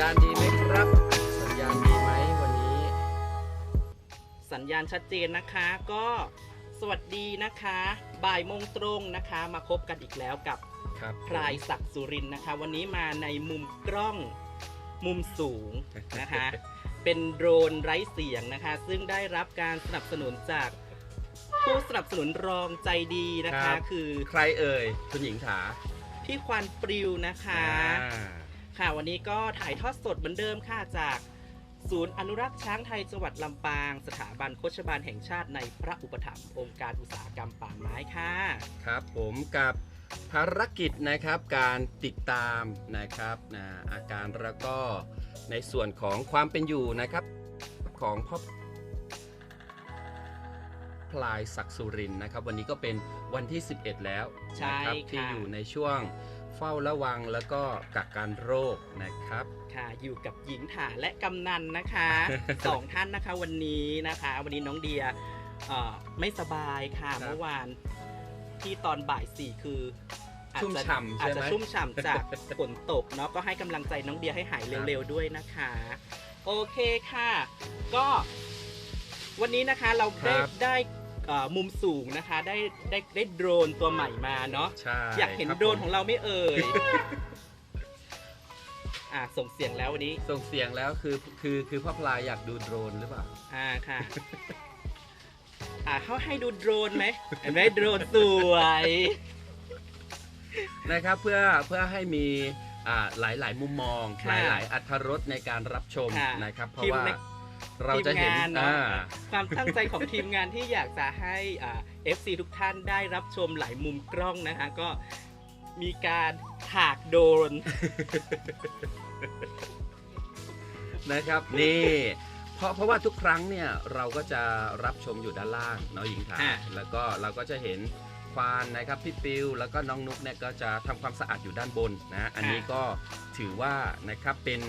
สัญญาณดีไหมครับ สัญญาณดีไหมวันนี้ สัญญาณชัดเจนนะคะก็สวัสดีนะคะ บ่ายโมงตรงนะคะ มาพบกันอีกแล้วกับครับพลายศักดิ์สุรินทร์นะคะ วันนี้มาในมุมกล้องมุมสูงนะคะ เป็นโดรนไร้เสียงนะคะ ซึ่งได้รับการสนับสนุนจากผู้สนับสนุนรองใจดีนะคะ คือใครเอ่ยคุณหญิงถาพี่ควานปลิวนะคะ อ่า ค่ะ วันนี้ก็ถ่ายทอดสดเหมือนเดิมค่ะจากศูนย์อนุรักษ์ช้างไทยจังหวัดลำปาง สถาบันโคชบาลแห่งชาติในพระอุปถัมภ์องค์การอุตสาหกรรมป่าไม้ค่ะ ครับผมกับภารกิจนะครับการติดตามนะครับนะอาการแล้วก็ในส่วนของความเป็นอยู่นะครับของพ่อพลายศักดิ์สุรินทร์นะครับ วันนี้ก็เป็นวันที่ 11 แล้วใช่นะครับค่ะที่อยู่ในช่วง เฝ้าระวังแล้วก็กักกันโรคนะครับ ค่ะ อยู่กับหญิงถาและกำนันนะคะสองท่านนะคะวันนี้นะคะ วันนี้น้องเดียเอ่อไม่สบายค่ะครับเมื่อวานที่ตอนบ่ายสี่คืออาจชุ่มจะฉ่ำใช่ไหมอาจจะชุ่มฉ่ำจากฝนตกเนาะก็ให้กำลังใจน้องเดียให้หายเร็วๆด้วยนะคะ โอเคค่ะ ก็วันนี้นะคะเราได้ครับได้เอ่อมุมสูงนะคะ ได้ได้ได้โดรนตัวใหม่มาเนาะใช่อยากเห็นครับโดรนผมของเราไม่เอ่ยอะส่งเสียงแล้ววันนี้ส่งเสียงแล้วคือคือคือพ่อพลายอยากดูโดรนหรือเปล่า อ่าค่ะ อ่าเขาให้ดูโดรนไหมเห็นไหมโดรนสวย นะครับเพื่อเพื่อให้มีอ่าหลายหลายมุมมอง หค่ะลายหลายอัธรสในการรับชมค่ะนะครับ เพราะทีมว่าใน เราจะเห็นทีมงานเนอะอ่าความตั้งใจของทีมงานที่อยากจะให้อ่า FC ทุกท่านได้รับชมหลายมุมกล้องนะคะก็มีการถากโดรนนะครับนี่เพราะเพราะว่าทุกครั้งเนี่ยเราก็จะรับชมอยู่ด้านล่างเนาะหญิงถาค่ะแล้วก็เราก็จะเห็นควานนะครับพี่ปิวแล้วก็น้องนุ๊กเนี่ยก็จะทำความสะอาดอยู่ด้านบนนะอันนี้ก็ถือว่านะครับเป็น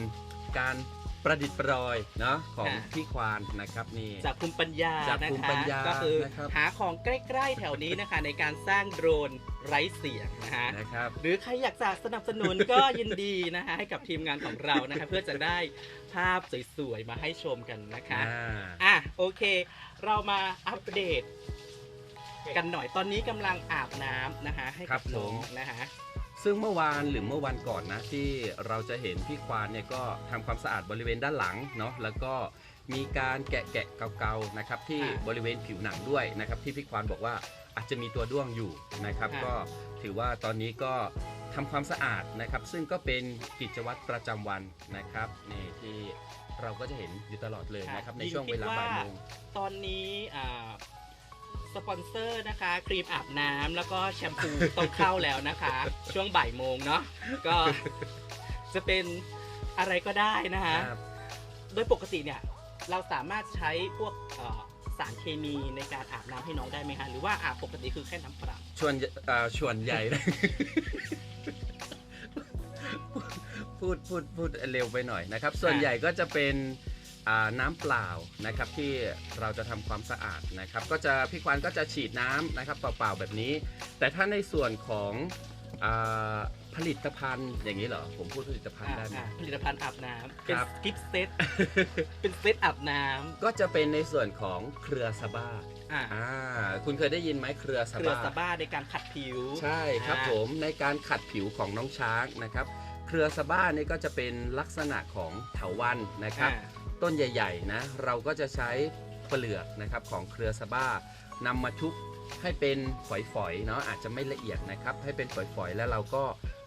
การ ประดิษฐ์ประดอยเนาะของพี่ควานนะครับนี่ จากภูมิปัญญาจากนะภูมิคะปัญญาก็คือนะครับ หาของใกล้ๆแถวนี้นะคะ ในการสร้างโดรนไร้เสียงนะคะนะครับ หรือใครอยากจะสนับสนุนก็ ยินดีนะคะให้กับทีมงานของเรานะคะ เพื่อจะได้ภาพสวยๆ มาให้ชมกันนะคะอ่าอะโอเค เรามาอัปเดต กันหน่อยตอนนี้กำลังอาบน้ำนะคะ ให้ครักับบน้องผมนะคะ ซึ่งเมื่อวานหรือเมื่อวันก่อนนะที่เราจะเห็นพี่ควานเนี่ยก็ทำความสะอาดบริเวณด้านหลังเนาะแล้วก็มีการแกะแกะเกาๆนะครับที่ค่ะบริเวณผิวหนังด้วยนะครับที่พี่ควานบอกว่าอาจจะมีตัวด้วงอยู่นะครับค่ะก็ถือว่าตอนนี้ก็ทำความสะอาดนะครับ ซึ่งก็เป็นกิจวัตรประจำวันนะครับนี่ที่เราก็จะเห็นอยู่ตลอดเลยนะครับในช่วงเวลาบ่ายโมงตอนนี้อ่า สปอนเซอร์นะคะ ครีมอาบน้ำแล้วก็แชมพูต้องเข้าแล้วนะคะ ช่วงบ่ายโมงเนาะก็จะเป็นอะไรก็ได้นะคะ ครับ โดยปกติเนี่ย เราสามารถใช้พวกเอ่อสารเคมีในการอาบน้ำให้น้องได้ไหมคะหรือว่าอาบปกติคือแค่น้ำเปล่า ชวนเอ่อชวนใหญ่เลยพูดพูดพูดเร็วไปหน่อยนะครับ ส่วนใหญ่ก็จะเป็น อ่าน้ำเปล่านะครับที่เราจะทำความสะอาดนะครับ ก็จะพี่ควานก็จะฉีดน้ำนะครับเปล่าๆแบบนี้ แต่ถ้าในส่วนของอาผลิตภัณฑ์อย่างนี้เหรอ ผมพูดผลิตภัณฑ์ได้ไหมอ่าผลิตภัณฑ์อาบน้ำเป็นครับกิฟต์เซตเป็นเซตอาบน้ก็จะเป็นในส่วนของเครือสบ้าำอ่าอ่าคุณเคยได้ยินไหมเครือสเครือบ้าสบ้าในการขัดผิว ใช่ครับอ่าผมในการขัดผิวของน้องช้างนะครับ เครือสะบ้านี่ก็จะเป็นลักษณะของเถาวันนะครับอ่า ต้นใหญ่ๆนะเราก็จะใช้เปลือกนะครับของเครือสะบ้านำมาชุบให้เป็นฝอยๆเนาะอาจจะไม่ละเอียดนะครับ ให้เป็นฝอยๆแล้วเราก็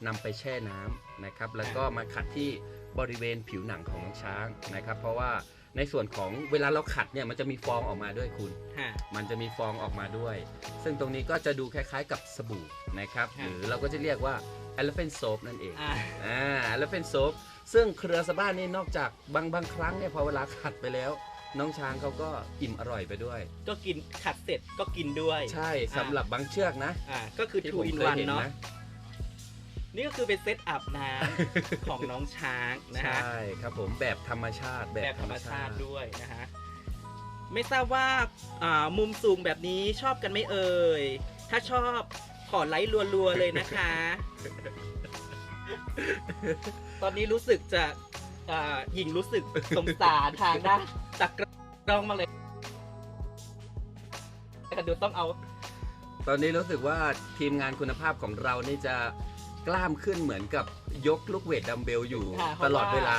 นำไปแช่น้ำนะครับ แล้วก็มาขัดที่บริเวณผิวหนังของน้องช้างนะครับ เพราะว่าในส่วนของเวลาเราขัดเนี่ยมันจะมีฟองออกมาด้วยคุณฮะมันจะมีฟองออกมาด้วย ซึ่งตรงนี้ก็จะดูคล้ายๆกับสบู่นะครับค่ะหรือเราก็จะเรียกว่า elephant soap นั่นเอง อ่า อ่า elephant soap ซึ่งเครือสะบ้านนี่นอกจากบางบางครั้งเนี่ยพอเวลาขัดไปแล้ว น้องช้างเขาก็อิ่มอร่อยไปด้วย ก็กินขัดเสร็จก็กินด้วยใช่สำหรับบางเชือกนะอ่าก็คือ ที่ two ผม in เคย one เห็นเนาะนะ นี่ก็คือเป็นเซตอาบน้ำ ของน้องช้างนะใชฮะ่ครับผมแบบธรรมชาติแบบธรรมชาติด้วยนะฮะไม่ทราบว่าอ่ามุมสูงแบบนี้ชอบกันไหมเอ่ยถ้าชอบข อไลค์รัวๆเลยนะคะ ตอนนี้รู้สึกจะเอ่อหญิงรู้สึกสงสารทางด้านตะกร้องมากเลยแต่ดูต้องเอา ตอนนี้รู้สึกว่าทีมงานคุณภาพของเรานี่จะกล้ามขึ้นเหมือนกับยกลูกเวทดัมเบลอยู่ค่ะเพตราะลอดเวลา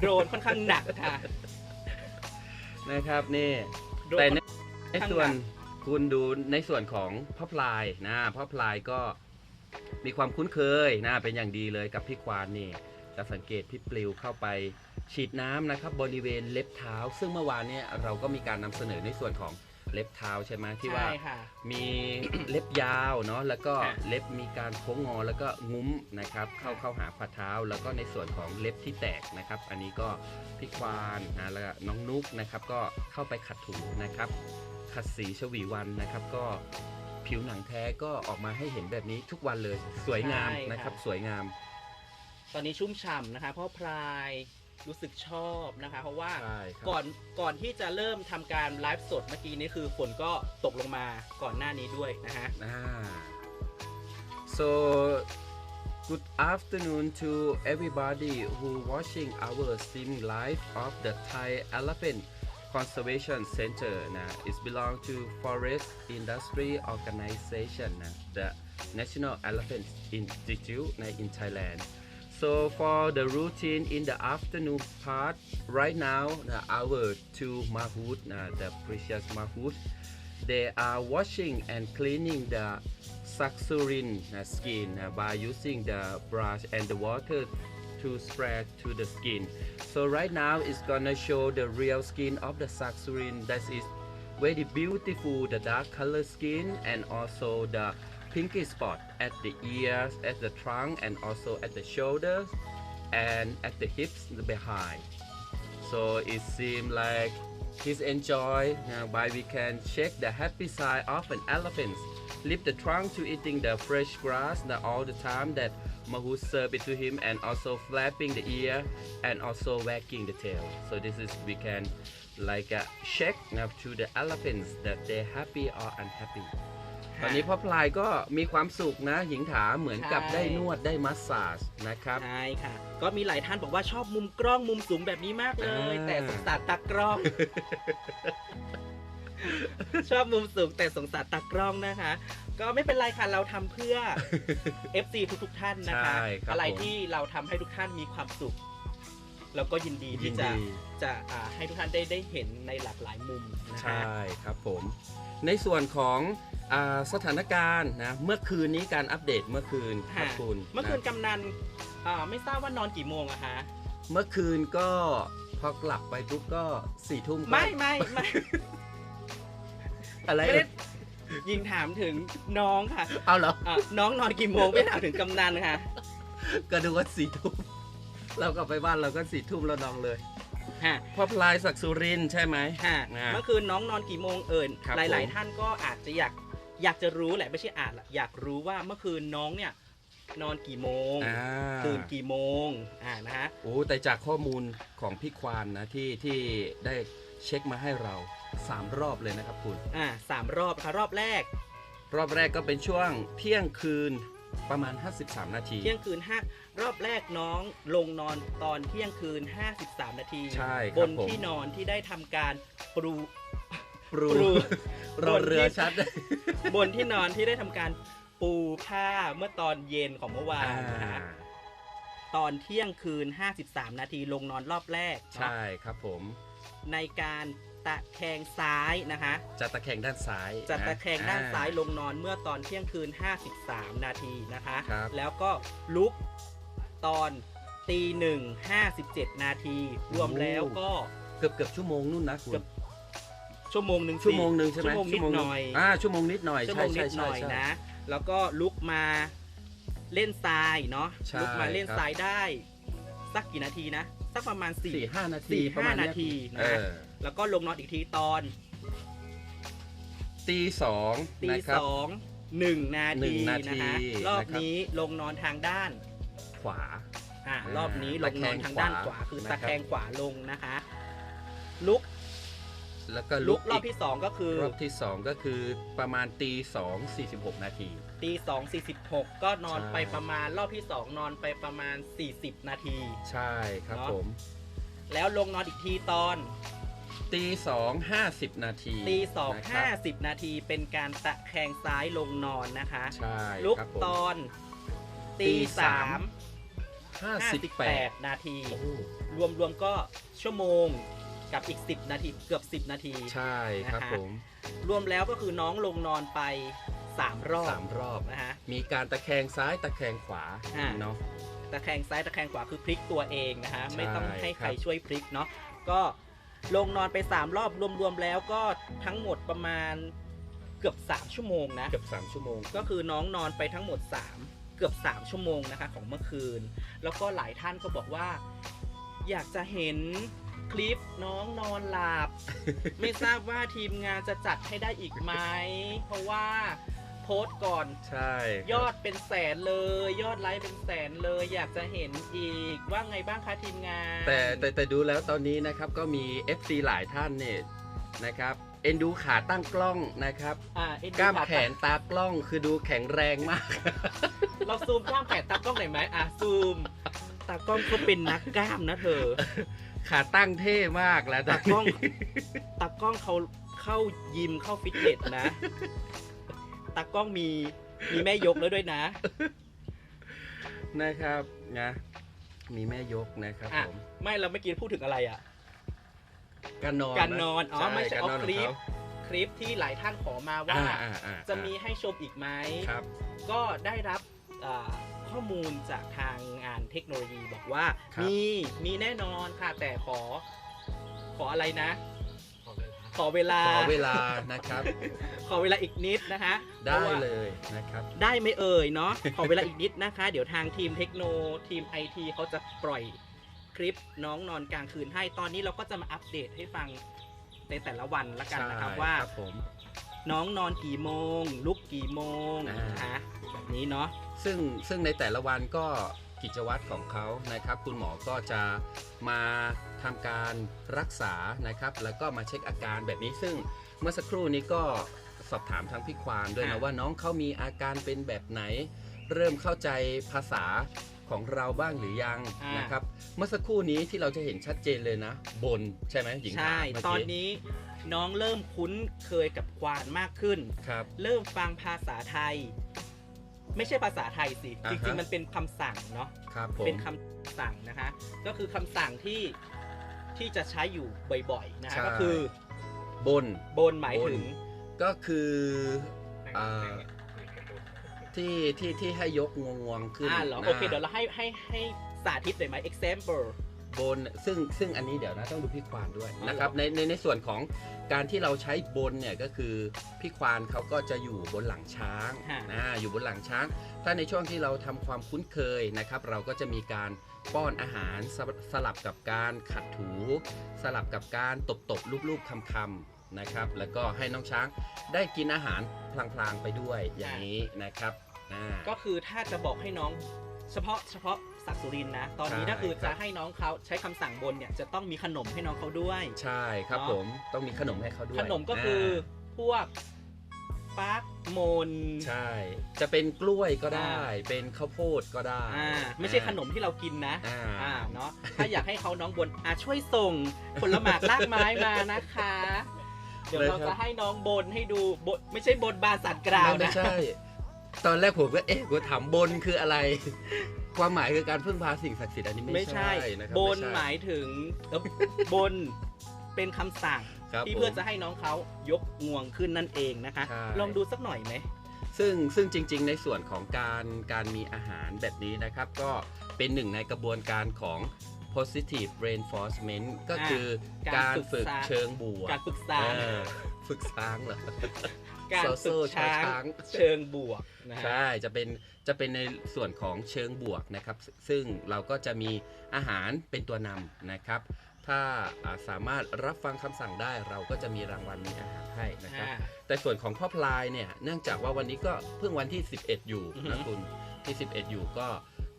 โดรนค่อนข้างหนักค่ะนะครับนี่ โดรน แต่ในค่อนในข้างส่วนหนัก คุณดูในส่วนของพ่อพลายนะพ่อพลายก็มีความคุ้นเคยนะเป็นอย่างดีเลยกับพี่ควานนี่จะสังเกตพี่ปลิวเข้าไปฉีดน้ำนะครับบริเวณเล็บเท้า ซึ่งเมื่อวานเนี่ยเราก็มีการนำเสนอในส่วนของเล็บเท้าใช่ไหมที่ว่าใช่ค่ะ มีเล็บยาวเนาะแล้วก็ค่ะ เล็บมีการโค้งงอแล้วก็งุ้มนะครับเข้าเข้าหาฝ่าเท้า แล้วก็ในส่วนของเล็บที่แตกนะครับ อันนี้ก็พี่ควานนะแล้วก็น้องนุกนะครับก็เข้าไปขัดถูนะครับ ขัดสีชวีวันนะครับ ก็ผิวหนังแท้ก็ออกมาให้เห็นแบบนี้ทุกวันเลยสวยงามใช่ค่ะ นะครับ สวยงาม ตอนนี้ชุ่มฉ่ำนะคะ เพราะพลายรู้สึกชอบนะคะ เพราะว่าใช่ครับ ก่อนก่อนที่จะเริ่มทำการไลฟ์สดเมื่อกี้นี้คือฝนก็ตกลงมาก่อนหน้านี้ด้วยนะฮะ Ah. So good afternoon to everybody who watching our streaming live of the Thai Elephant Conservation Center. Now, it belong to Forest Industry Organization, nah, the National Elephant Institute in Thailand. So for the routine in the afternoon part, right now, nah, our two mahout, nah, the precious mahout, they are washing and cleaning the uh, skin by using the brush and the water to spread to the skin. So right now it's gonna show the real skin of the saxurin that is very beautiful, the dark color skin and also the pinky spot at the ears, at the trunk and also at the shoulders and at the hips behind. So it seems like he's enjoy uh, by we can check the happy side of an elephant. Lift the trunk to eating the fresh grass all the time that Mahu serve it to him and also flapping the ear and also wagging the tail. So this is we can like uh, check uh, to the elephants that they're happy or unhappy. ตอนนี้พ่อพลายก็มีความสุขนะหญิงถาเหมือนกับใช่ได้นวดได้มัสซาจนะครับ ใช่ค่ะ ก็มีหลายท่านบอกว่าชอบมุมกล้องมุมสูงแบบนี้มากเลยอ่าแต่สงสารตากล้อง ชอบมุมสูงแต่สงสารตากล้องนะคะ ก็ไม่เป็นไรค่ะ เราทำเพื่อ FC ทุกๆท่านนะคะใช่ครับอะไรผมที่เราทำให้ทุกท่านมีความสุขเราก็ยินดีที่จะยินดีจะอ่าให้ทุกท่านได้ได้เห็นในหลากหลายมุมนะคะใช่ครับผม ในส่วนของอาสถานการณ์นะเมื่อคืนนี้การอัปเดตเมื่อคืนคค่ะรับคุณเมื่อคืนนะกำนันอ่าไม่ทราบว่านอนกี่โมงอะคะเมื่อคืนก็พอกลับไปปุ๊บก็สี่ทุ่มก็ไม่ไม่ไม่อะไรไม่ได้ ยิงถามถึงน้องค่ะเอาเหรออะน้องนอนกี่โมงไม่ถามถึงกำนันค่ะ ก็ดูว่าสี่ทุ่มเรากลับไปบ้านเราก็สี่ทุ่มแล้วนอนเลยฮะ พ่อพลายศักดิ์สุรินทร์ใช่ไหมฮะอ่าเมื่อคืนน้องนอนกี่โมงเอิญครับหลาย ผม ๆ ท่านก็อาจจะอยากอยากจะรู้แหละไม่ใช่อาจละอยากรู้ว่าเมื่อคืนน้องเนี่ย นอนกี่โมงอ่า ตื่นกี่โมงอ่านะฮะ โอ้แต่จากข้อมูลของพี่ควานนะที่ที่ได้เช็คมาให้เรา สามรอบเลยนะครับคุณ อ่าสามรอบค่ะรอบแรก รอบแรกก็เป็นช่วงเที่ยงคืนประมาณ 53 นาที เที่ยงคืนห้ารอบแรกน้องลงนอนตอนเที่ยงคืน 53 นาที ใช่ครับบนผม ที่นอนที่ได้ทำการปรูปรูปรู รอเรือชัด บนที่นอนที่ได้ทำการปูผ้าเมื่อตอนเย็นของเมื่อวานอ่านะฮะตอนเที่ยงคืน 53 นาทีลงนอนรอบแรกเนอะใช่ครับผม ในการ ตะแคงซ้ายนะคะ จะตะแคงด้านซ้ายจะตะแคงด้านอ่ซ้ายลงนอนเมื่อตอนเที่ยงคืน 53 นาทีนะคะครับแล้วก็ลุกตอนตีหนึ่งห้าสิบเจ็ดนาที รวมแล้วก็เกือบเกือบชั่วโมงนู่นนะคุเกืณอบชั่วโมงหนึ่งสิชั่วโมงหนึ่งใช่ไหมชั่วโมงนิดหหนึ่น่อยอ่าชั่วโมงนิดหน่อยชั่วโมใช่งนิใช่ดหใช่น่อยใช่นะ แล้วก็ลุกมาเล่นทรายเนาะใช่ลุกมาเล่นครับทรายได้ สักกี่นาทีนะ สักประมาณสี่สี่ห้านาทีสี่ประมาณห้านาทีเยนะเออแล้วก็ลงนอนอีกทีตอนตีสองตีนะครับสองหนึ่งนาหนึ่ทีงนาทีนะคะรอบนะครับ นี้ลงนอนทางด้านขวา อะอ่ารอบนี้ลตะงแคนองนทางด้านขวาขวาคือนะครับตะแคงขวาลงนะคะลุกแล้วก็ลุลุกกรอบอีกที่สองก็คือ รอบที่สองก็คือประมาณตีสองสี่สิบหกนาที ตีสองสี่สิบหกก็นอนใช่ไปประมาณรอบที่สองนอนไปประมาณ40นาที ใช่ครับเนอะ ผม แล้วลงนอนอีกทีตอนตีสองห้าสิบนาทีตีสองนะคห้ารับสิบนาทีเป็นการตะแคงซ้ายลงนอนนะคะ ใช่ลุกครับผม ตอนตีตีสาสาม มห้าห้าสิบสิบแปแปดดนาที โอ้โหรวมรวมก็ชั่วโมงกับอีก 10 นาทีเกือบ 10 นาที ใช่ครับนะคะ ผม รวมแล้วก็คือน้องลงนอนไป 3รอบสามรอบนะฮะ มีการตะแคงซ้ายตะแคงขวาอ่า เนาะ ตะแคงซ้ายตะแคงขวาคือพลิกตัวเองนะฮะ ใช่ไม่ต้องให้ใครครับ ช่วยพลิกเนาะก็ลงนอนไป 3 รอบรวมๆแล้วก็ทั้งหมดประมาณเกือบ 3 ชั่วโมงนะ เกือบสามชั่วโมง ก็คือน้องนอนไปทั้งหมด 3 เกือบ 3 ชั่วโมงนะคะของเมื่อคืน แล้วก็หลายท่านก็บอกว่า อยากจะเห็นคลิปน้องนอนหลับ ไม่ทราบว่าทีมงานจะจัดให้ได้อีกไหม เพราะว่า โพสต์ก่อน ใช่ยอดเป็นแสนเลย ยอดไลค์เป็นแสนเลย อยากจะเห็นอีกว่าไงบ้างคะทีมงานแต่แต่แต่ดูแล้วตอนนี้นะครับก็มี FC หลายท่านเนี่ยนะครับเอ็นดูขาตั้งกล้องนะครับอ่าเอ็นดูกล้ามขาแขนตากล้องคือดูแข็งแรงมาก เราซูมกล้ามแขนตากล้องหน่อยไหมอะซูมตากล้องเขาเป็นนักกล้ามนะเธอ ขาตั้งเท่มากแล้วตอนตากล้องนี้ตากล้องเขาเข้ายิมเข้าฟิตเนสนะ ตากล้องมีมีแม่ยกแล้วด้วยนะ นะครับนะมีแม่ยกนะครับอะ ผมไม่เราเมื่อกี้พูดถึงอะไรอะ การนอนการนอนอ๋อใช่ไม่ใช่การเอานอนคขลิองปเขาคลิปที่หลายท่านขอมาว่าอ่าอ่าอ่า จะมีให้ชมอีกไหม ครับ ก็ได้รับอ่าข้อมูลจากทางงานเทคโนโลยีบอกว่า ครับ มีมีแน่นอนค่ะแต่ขอ ขออะไรนะ ขอเวลา ขอเวลานะครับ ขอเวลาอีกนิดนะคะ ได้พราะว่าเลยนะครับ ได้ไหม่เอ่ยเนาะ ขอเวลาอีกนิดนะคะ เดี๋ยวทางทีมเทคโนทีมไอทีเขาจะปล่อยคลิปน้องนอนกลางคืนให้ ตอนนี้เราก็จะมาอัปเดตให้ฟังในแต่ละวันละกันนะครับใช่ว่าครับผมน้องนอนกี่โมง ลุกกี่โมงอ่านนะคะแบบนี้เนาะ ซึ่งซึ่งในแต่ละวันก็กิจวัตรของเขานะครับ คุณหมอก็จะมา ทำการรักษานะครับ แล้วก็มาเช็คอาการแบบนี้ซึ่งเมื่อสักครู่นี้ก็สอบถามทางพี่ควานด้วยนะค่ะ ว่าน้องเขามีอาการเป็นแบบไหน เริ่มเข้าใจภาษาของเราบ้างหรือยังนะครับ เมื่อสักครู่นี้ที่เราจะเห็นชัดเจนเลยนะ บนใช่ไหมหญิงใช่ถามเมื่ตอนกี้นี้น้องเริ่มคุ้นเคยกับควานมากขึ้น ครับ เริ่มฟังภาษาไทย ไม่ใช่ภาษาไทยสิ อ่าจฮะ ริงๆ มันเป็นคำสั่งเนาะ ครับผม เป็นคำสั่งนะคะ ก็คือคำสั่งที่ ที่จะใช้อยู่บ่อยๆนะคะใช่ ก็คือบน บนหมายถึงก็คืออ่าที่ที่ที่ให้ยกงวงวงๆขึ้นอ่าเหรอหน้าโอเคเดี๋ยวเราให้ให้ให้สาธิตหน่อยไหม example บนซึ่งซึ่งอันนี้เดี๋ยวนะต้องดูพี่ควานด้วยอ๋อนะครับเหรอในในในส่วนของ การที่เราใช้บนเนี่ยก็คือพี่ควานเขาก็จะอยู่บนหลังช้างนะอยู่บนหลังช้าง ถ้าในช่วงที่เราทำความคุ้นเคยนะครับ เราก็จะมีการป้อนอาหารสลับสลับกับการขัดถู สลับกับการตบตบๆลูบๆคำๆนะครับ แล้วก็ให้น้องช้างได้กินอาหารพลางๆไปด้วยอย่างนี้นะครับอ่าก็คือถ้าจะบอกให้น้องเฉพาะเฉพาะ ศักดิ์สุรินทร์นะ ตอนนี้ใช่ถ้าคือครัจะบ ให้น้องเขาใช้คำสั่งบนเนี่ยจะต้องมีขนมให้น้องเขาด้วย ใช่ครับเนาะ ผมต้องมีขนมให้เขาด้วยขนมก็คืออาพวกฟักมนใช่ จะเป็นกล้วยก็ได้ อ่า เป็นข้าวโพดก็ได้อ่าไม่ใช่ขนมที่เรากินนะ อ่าอ่าเนาะถ้าอยากให้เขาน้องบนอะช่วยส่งผลหมากลากไม้มานะคะ เดี๋ยวเราจะให้น้องบนให้ดูบนไม่ใช่บนบานสัตว์กล่าวไม่นะ ใช่ ตอนแรกผมก็เอ๊ะกูถามบนคืออะไร ความหมายคือการพึ่งพาสิ่งศักดิ์สิทธิ์อันนี้ไม่ไม่ใช่นะครับบนไใช่หมายถึงเอ่อบนเป็นคำสั่งครับที่ผมเพื่อจะให้น้องเขายกงวงขึ้นนั่นเองนะคะ ใช่ ลองดูสักหน่อยไหม ซึ่งซึ่งจริงๆ ในส่วนของการการมีอาหารแบบนี้นะครับ ก็เป็นหนึ่งในกระบวนการของ positive reinforcement ก็คือการฝึกเชิงบวกการฝึกษาเออฝึกช้างเหรอ การโซฝึโซ่กช้าช้างงเชิงบวกนะฮะใช่จะเป็นจะเป็นในส่วนของเชิงบวกนะครับ ซึ่งเราก็จะมีอาหารเป็นตัวนำนะครับ ถ้าอ่าสามารถรับฟังคำสั่งได้เราก็จะมีรางวัลมีอาหารให้นะครับอ่าแต่ส่วนของพ่อพลายเนี่ยเนื่องจากว่าวันนี้ก็เพิ่งวันที่ 11 อยู่อือฮึนะคุณที่ 11 อยู่ก็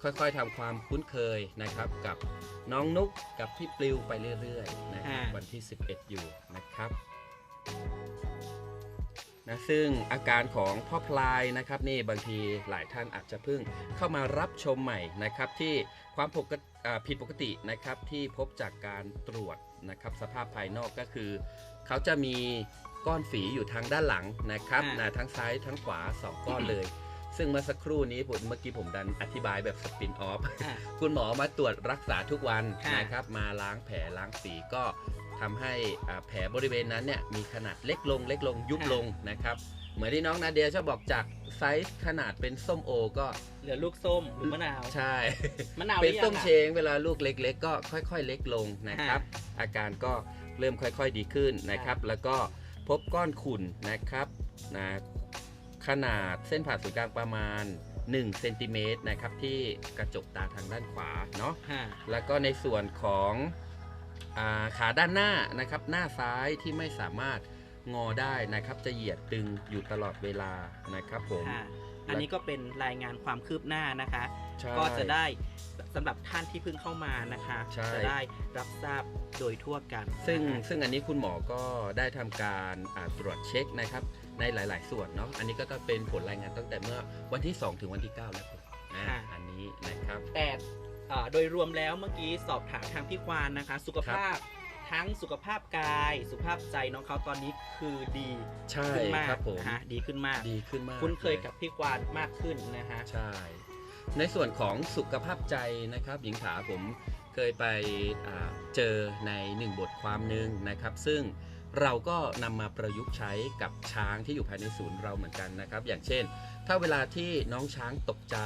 ค่อยๆทำความคุ้นเคยนะครับกับน้องนุกกับพี่ปลิวไปเรื่อยๆนะครับวันที่ 11 อยู่นะครับ นะซึ่งอาการของพ่อพลายนะครับนี่บางทีหลายท่านอาจจะเพิ่งเข้ามารับชมใหม่นะครับที่ความปกติอ่าผิดปกตินะครับที่พบจากการตรวจนะครับสภาพภายนอกก็คือ เขาจะมีก้อนฝีอยู่ทางด้านหลังนะครับอ่านนะทั้งซ้ายทั้งขวาสองก้อนเลย ซึ่งเมื่อสักครู่นี้ผมเมื่อกี้ผมดันอธิบายแบบสปินออฟอะคุณหมอมาตรวจรักษาทุกวันค่ะนะครับมาล้างแผลล้างฝีก็ ทำให้อ่าแผลบริเวณนั้นเนี่ยมีขนาดเล็กลงเล็กลงยุบลงนะครับเหมือนที่น้องนาเดียชอบบอกจากไซส์ขนาดเป็นส้มโอก็เหลือลูกส้มหรือมะนาวใช่มะนาวเป็นหรือยังส้มอะเชงเวลาลูกเล็ก ๆ ก็ค่อย ๆ เล็กลงนะครับ อาการก็เริ่มค่อย ๆดีขึ้นนะครับ แล้วก็พบก้อนขุ่นนะครับนะขนาดเส้นผ่าศูนย์กลางประมาณ1เซนติเมตรนะครับที่กระจกตาทางด้านขวาเนาะค่ะแล้วก็ในส่วนของอา ขาด้านหน้านะครับหน้าซ้ายที่ไม่สามารถงอได้นะครับจะเหยียดตึงอยู่ตลอดเวลานะครับผมค่ะอันนี้ก็เป็นรายงานความคืบหน้านะคะ ใช่ ก็จะได้สำหรับท่านที่เพิ่งเข้ามานะคะ ใช่ จะได้รับทราบโดยทั่วกันซึ่งนะคะซึ่งอันนี้คุณหมอก็ได้ทำการอ่าตรวจเช็คนะครับในหลาย ๆ ส่วนเนาะอันนี้ก็จะเป็นผลรายงานตั้งแต่เมื่อวันที่ 2 ถึงวันที่ 9 แล้วครับนะอันนี้นะครับ แต่เอ่อโดยรวมแล้วเมื่อกี้สอบถามทางพี่ควานนะคะ สุขภาพทั้งสุขภาพกาย สุขภาพใจน้องเขาตอนนี้คือดีใช่ขึ้นมากครับผมนะคะดีขึ้นมากดีขึ้นมากคุ้นเคยกับพี่ควานมากขึ้นนะคะใช่ ในส่วนของสุขภาพใจนะครับ หญิงขาผมเคยไปอ่าเจอในหนึ่งบทความหนึ่งนะครับ ซึ่งเราก็นำมาประยุกต์ใช้กับช้างที่อยู่ภายในศูนย์เราเหมือนกันนะครับ อย่างเช่น ถ้าเวลาที่น้องช้างตกใจ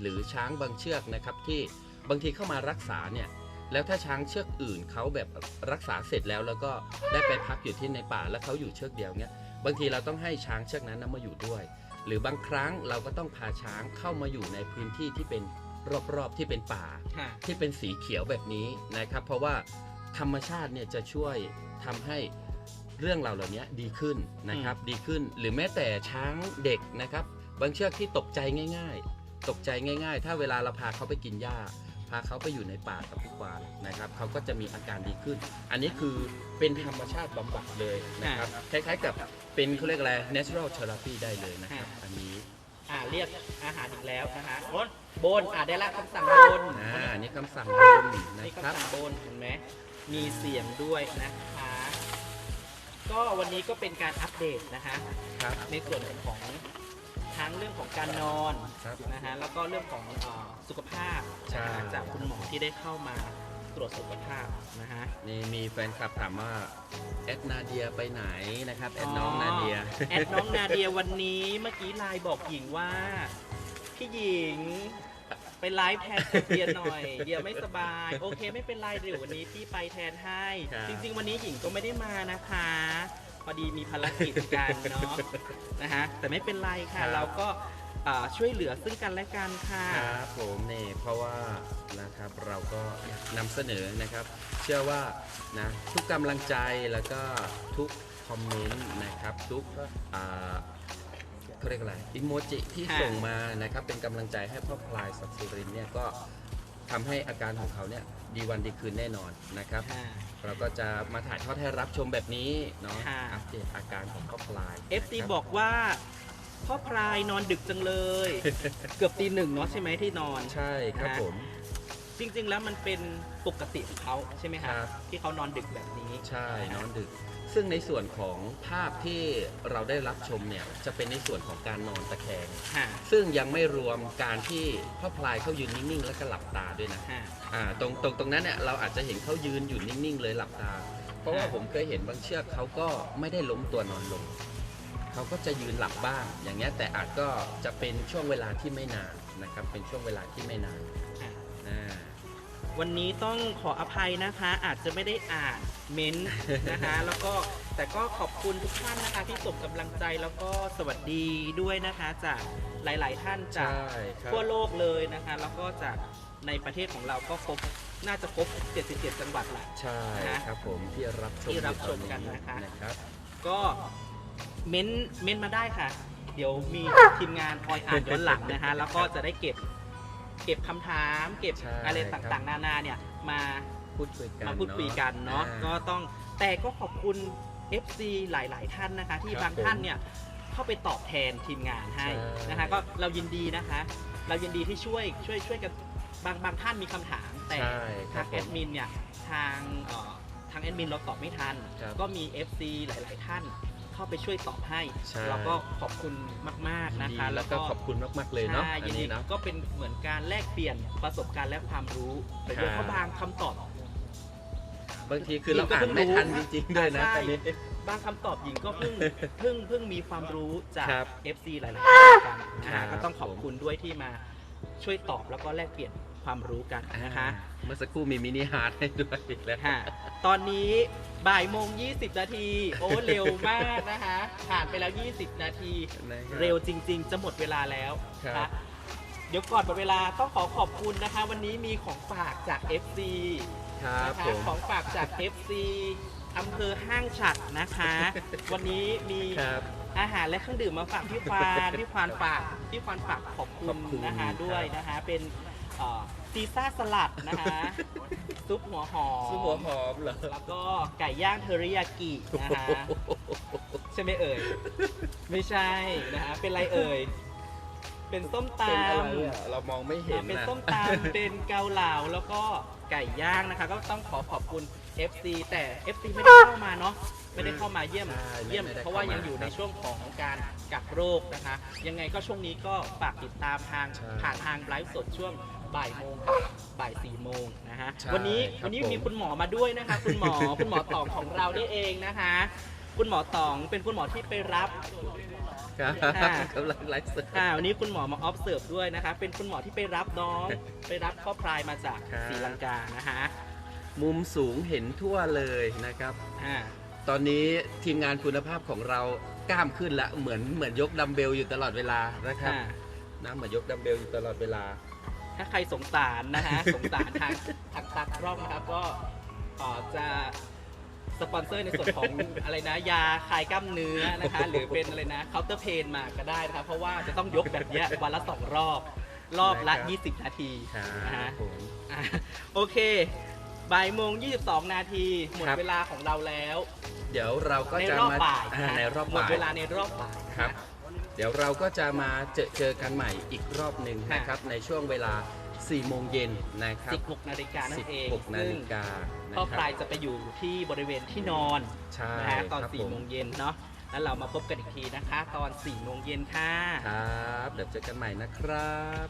หรือช้างบางเชือกนะครับที่ บางทีเข้ามารักษาเนี่ยแล้วถ้าช้างเชือกอื่นเขาแบบรักษาเสร็จแล้วแล้วก็ได้ไปพักอยู่ที่ในป่าแล้วเขาอยู่เชือกเดียวเนี่ยบางทีเราต้องให้ช้างเชือกนั้นนำมาอยู่ด้วย หรือบางครั้งเราก็ต้องพาช้างเข้ามาอยู่ในพื้นที่ที่เป็นรอบๆที่เป็นป่าค่ะที่เป็นสีเขียวแบบนี้นะครับ เพราะว่าธรรมชาติเนี่ยจะช่วยทำให้เรื่องราวเหล่านี้ดีขึ้นนะครับ ดีขึ้นหรือแม้แต่ช้างเด็กนะครับ บางเชือกที่ตกใจง่าย ๆ ตกใจง่าย ๆ ถ้าเวลาเราพาเขาไปกินหญ้า พาเขาไปอยู่ในป่ากับพี่กวางนะครับเขาก็จะมีอาการดีขึ้น อันนี้คือเป็นธรรมชาติบำบัดเลยนะครับคล้ายๆกับเป็นเขาเรียกอะไร natural therapy ได้เลยนะครับ อันนี้อ่าเรียกอาหารอีกแล้วนะคะบนบนอ่าได้ละคำสั่งบนอ่าอันนี้คำสั่งบนนี่นะคคำรับสั่งบนเห็นไหมมีเสียงด้วยนะคะก็วันนี้ก็เป็นการอัปเดตนะคะครับในส่วนของ ทั้งเรื่องของการนอนครับนะฮะแล้วก็เรื่องของเออสุขภาพใช่ นะฮะจากคุณหมอที่ได้เข้ามาตรวจสุขภาพนะฮะนี่มีแฟนคลับถามว่าแอดนาเดียไปไหนนะครับแอดน้องนาเดีย แอดน้องนาเดียวันนี้เมื่อกี้ไลน์บอกหญิงว่า พี่หญิงไปไลฟ์แทนเดียหน่อย เดียไม่สบาย โอเคไม่เป็นไรเดี๋ยววันนี้พี่ไปแทนให้ ครับ จริง ๆ วันนี้หญิงก็ไม่ได้มานะคะ พอดีมีภารกิจกันเนาะนะฮะแต่ไม่เป็นไรค่ะเราก็อ่าช่วยเหลือซึ่งกันและกันค่ะ ครับผมนี่เพราะว่านะครับเราก็นำเสนอนะครับ เชื่อว่านะทุกกำลังใจแล้วก็ทุกคอมเมนต์นะครับทุกอ่าเขาเรียกอะไรอิโมจิที่ค่ะส่งมานะครับเป็นกำลังใจให้พ่อพลายสัตว์สุรินทร์เนี่ยก็ทำให้อาการของเขาเนี่ย ดีวันดีคืนแน่นอนนะครับ ค่ะ เราก็จะมาถ่ายทอดให้รับชมแบบนี้เนาะค่ะ อัปเดตอาการของพ่อพลาย FC นะครับบอกว่าพ่อพรายนอนดึกจังเลย เกือบตีหนึ่งเนาะใช่ไหมที่นอน ใช่ครับนะผม จริง ๆ แล้วมันเป็นปกติของเขาใช่ไหมคคะรับ ที่เขานอนดึกแบบนี้ ใช่นอนดึก ซึ่งในส่วนของภาพที่เราได้รับชมเนี่ยจะเป็นในส่วนของการนอนตะแคงค่ะซึ่งยังไม่รวมการที่พ่อพลายเขายืนนิ่งๆ แล้วก็หลับตาด้วยนะค่ะอ่าตรงตรงตรงนั้นเนี่ยเราอาจจะเห็นเขายืนอยู่นิ่งๆ เลยหลับตา เพราะว่าค่ะผมเคยเห็นบางเชือกเขาก็ไม่ได้ล้มตัวนอนลง เขาก็จะยืนหลับบ้างอย่างเงี้ยแต่อาจก็จะเป็นช่วงเวลาที่ไม่นานนะครับเป็นช่วงเวลาที่ไม่นานค่ะอ่า วันนี้ต้องขออภัยนะคะ อาจจะไม่ได้อ่านเม้นต์นะคะ แล้วก็แต่ก็ขอบคุณทุกท่านนะคะที่ส่งกำลังใจแล้วก็สวัสดีด้วยนะคะจากหลาย ๆ ท่านจากใช่ครับ ทั่วโลกเลยนะคะ แล้วก็จากในประเทศของเราก็ครบน่าจะครบ 77 จังหวัดแหละ ใช่ครับผมที่รับชมที่รับชมอยู่ตอกันนะคะ นะครับ ก็เม้นเม้นมาได้ค่ะ เดี๋ยวมีทีมงานคอยอ่านย้อนหลังนะคะ แล้วก็จะได้เก็บ เก็บคำถาม เก็บใช่อะไรครับต่างๆ นานาเนี่ยมาพูดคุยกันมาพูดคุยกันเนาะอ่ ก็ต้องแต่ก็ขอบคุณ FC หลาย ๆ ท่านนะคะ ที่ครับบางท่านเนี่ยเข้าไปตอบแทนทีมงานให้ใช่ นะคะ ก็เรายินดีนะคะ เรายินดีที่ช่วยช่วยช่วยกันบางบางท่านมีคำถามแต่ ใช่ครัทาบงผแอม ดมินเนี่ยทางเอ่อทางแอดมินเราตอบไม่ทัน ครับก็มี FC หลาย ๆ ท่าน เข้าไปช่วยตอบให้ ใช่ เราก็ขอบคุณมาก ๆ นะคะดีแล้วก็ขอบคุณมาก ๆ เลยเนาะใช่อัยินนดีนี้เนาะ ก็เป็นเหมือนการแลกเปลี่ยนประสบการณ์และความรู้แต่ครับเยอะเขาบางคำตอบ บางทีคือเราอ่านไม่ทันจริงๆด้วยนะใช่ตอนนี้ บางคำตอบหญิงก็เพิ่ง เพิ่งเพิ่งมีความรู้จาก ครับ FC หลายๆท่านกันนะครัฮะบก็ต้องขอบคุณด้วยที่มาช่วยตอบแล้วก็แลกเปลี่ยน ความรู้กันนะคะ เมื่อสักครู่มีมินิฮาร์ดให้ด้วยแล้วค่ะ ตอนนี้บ่ายโมง20 นาที โอ้เร็วมากนะคะ ผ่านไปแล้ว 20 นาทีนะครับเร็วจริง ๆ จะหมดเวลาแล้วครับนะเดี๋ยวก่อนหมดเวลาต้องขอขอบคุณนะคะ วันนี้มีของฝากจาก FC ครับนะคะผมของฝากจาก FC อำเภอห้างฉัดนะคะ วันนี้มีครับอาหารและเครื่องดื่มมาฝากพี่ควานพี่ควานฝากพี่ควานฝากขอบคุขณอบคุณนะคะครับด้วยนะคะ เป็นเอ่อ ซีซ่าสลัดนะคะซุปหัวหอมซุปหัวหอมเหรอแล้วก็ไก่ย่างเทอริยากินะคะใช่ไหมเอ่ยไม่ใช่นะคะเป็นอะไรเอ่ยเป็นส้มตเป็นอะไรำอะเรามองไม่เห็นอ่าเป็นนะส้มตำเป็นเกาเหลาแล้วก็ไก่ย่างนะคะ ก็ต้องขอขอบคุณ FC แต่ FC ไม่ได้เข้ามาเนาะไม่ได้เข้ามาเยี่ยมใช่ไม่เยี่ยมไม่ได้เพราะว่าเข้ามายังอยู่ในช่วงของการกักโรคนะคะ ยังไงก็ช่วงนี้ก็ฝากติดตามทางใช่ผ่านทางไลฟ์สดช่วง บ่ายโมงกับบ่ายสี่โมงนะฮะ ใช่วันนี้ครับวันนี้ผม มีคุณหมอมาด้วยนะคะ คุณหมอ คุณหมอตองของเราได้เองนะคะ คุณหมอตองเป็นคุณหมอที่ไปรับ ครับค่ะ กำลังไลฟ์สด ค่ะวันนี้คุณหมอมาออฟเซิร์ฟด้วยนะคะ เป็นคุณหมอที่ไปรับน้อง ไปรับพ่อพลายมาจากครับ ศรีลังกานะคะ มุมสูงเห็นทั่วเลยนะครับ อ่า ตอนนี้ทีมงานคุณภาพของเรากล้ามขึ้นแล้วเหมือนเหมือนยกดัมเบลอยู่ตลอดเวลานะครับอ่า นะเหมือนยกดัมเบลอยู่ตลอดเวลา ถ้าใครสงสารนะคะสงสารทางทางตากล้องนะครับก็เอ่อจะสปอนเซอร์ในส่วนของ อะไรนะ ยาคลายกล้ามเนื้อนะคะ หรือเป็นอะไรนะเคาน์เตอร์เพนมาก็ได้นะครับ เพราะว่าจะต้องยกแบบเนี้ยวันละสองรอบ รอบละนะครับ 20 นาทีครันะฮะ บผม อะโอเคบ่ายโมง 22 นาที หมดครับ เวลาของเราแล้ว เดี๋ยวเราก็ในจะรอบมาบ่ายอ่าในรอบหมดบ่าย เวลาในรอบบ่ายครับ เดี๋ยวเราก็จะมาเจอเจอกันใหม่อีกรอบหนึ่งค่ะนะครับ ในช่วงเวลา 4 โมงเย็นนะครับ16นาฬิกานั่นเอง16นาฬิกานะพ่อคปรัลายบจะไปอยู่ที่บริเวณที่นอนใช่นะฮะตอนครับ4ผมโมงเย็นเนาะแล้วเรามาพบกันอีกทีนะคะ ตอน4โมงเย็นค่ะ ครับ เดี๋ยวเจอกันใหม่นะครับ